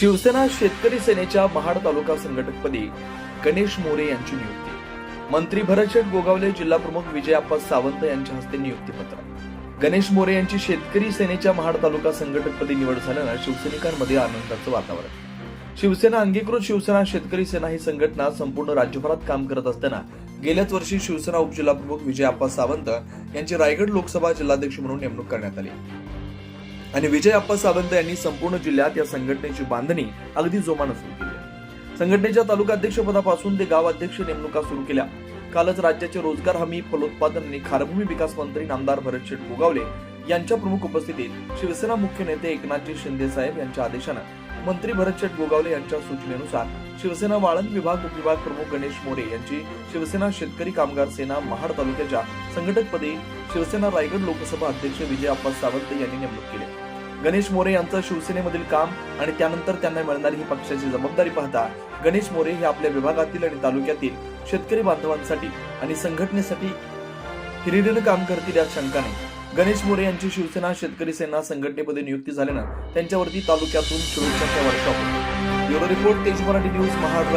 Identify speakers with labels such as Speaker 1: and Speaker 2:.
Speaker 1: शिवसेना शेतकरी सेनेच्या महाड तालुका संघटकपदी गणेश मोरे यांची नियुक्ती. मंत्री भरतशेठ गोगावले जिल्हा प्रमुख विजयाप्पा सावंत यांच्या हस्ते नियुक्तीपत्र. गणेश मोरे यांची शेतकरी सेनेच्या महाड तालुका संघटकपदी निवड झाल्यानं शिवसैनिकांमध्ये आनंदाचं वातावरण. शिवसेना अंगीकृत शिवसेना शेतकरी सेना ही संघटना संपूर्ण राज्यभरात काम करत असताना गेल्याच वर्षी शिवसेना उपजिल्हाप्रमुख विजयाप्पा सावंत यांची रायगड लोकसभा जिल्हाध्यक्ष म्हणून नेमणूक करण्यात आली. आणि विजय अप्पा सावंत यांनी संपूर्ण जिल्ह्यात या संघटनेची बांधणी अगदी जोमानं सुरू केली आहे. संघटनेच्या तालुकाध्यक्षपदापासून ते गाव अध्यक्ष नेमणुका सुरू केल्या कालच राज्याचे रोजगार हमी फलोत्पादन आणि खारभूमी विकास मंत्री नामदार भरतशेठ गोगावले यांच्या प्रमुख उपस्थितीत शिवसेना मुख्य नेते एकनाथजी शिंदे साहेब यांच्या आदेशानं मंत्री भरतशेठ गोगावले यांच्या सूचनेनुसार शिवसेना वाळंद विभाग उपविभाग प्रमुख गणेश मोरे यांची शिवसेना शेतकरी कामगार सेना महाड तालुक्याच्या संघटकपदी शिवसेना रायगड लोकसभा अध्यक्ष विजय अप्पा सावंत यांनी नेमणूक केली गणेश मोरे यांचं शिवसेनेमधील काम आणि त्यानंतर त्यांना मिळणारी ही पक्षाची जबाबदारी पाहता गणेश मोरे हे आपल्या विभागातील आणि तालुक्यातील शेतकरी बांधवांसाठी आणि संघटनेसाठी हिरिरीनं काम करतील यात शंका नाही. गणेश मोरे यांची शिवसेना शेतकरी सेना संघटनेमध्ये नियुक्ती झाल्यानं त्यांच्यावरती तालुक्यातून शुभेच्छांच्या वर्षा ब्युरो रिपोर्ट तेज मराठी न्यूज महाड